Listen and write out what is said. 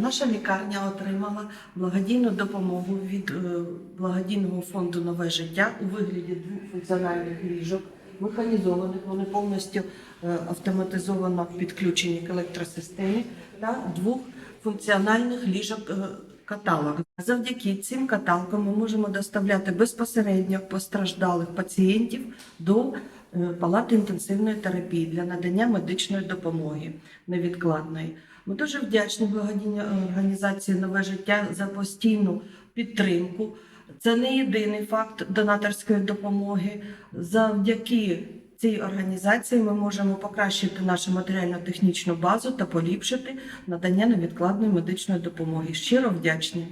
Наша лікарня отримала благодійну допомогу від е, благодійного фонду Нове життя у вигляді двох функціональних ліжок, механізованих, вони повністю е, автоматизовано підключені к електросистемі та двох функціональних ліжок. е, Каталог завдяки цим каталкам ми можемо доставляти безпосередньо постраждалих пацієнтів до е, палати інтенсивної терапії для надання медичної допомоги невідкладної. Ми дуже вдячні благодійній організації Нове життя за постійну підтримку. Це не єдиний факт донаторської допомоги. Завдяки цій організації ми можемо покращити нашу матеріально-технічну базу та поліпшити надання невідкладної медичної допомоги. Щиро вдячні.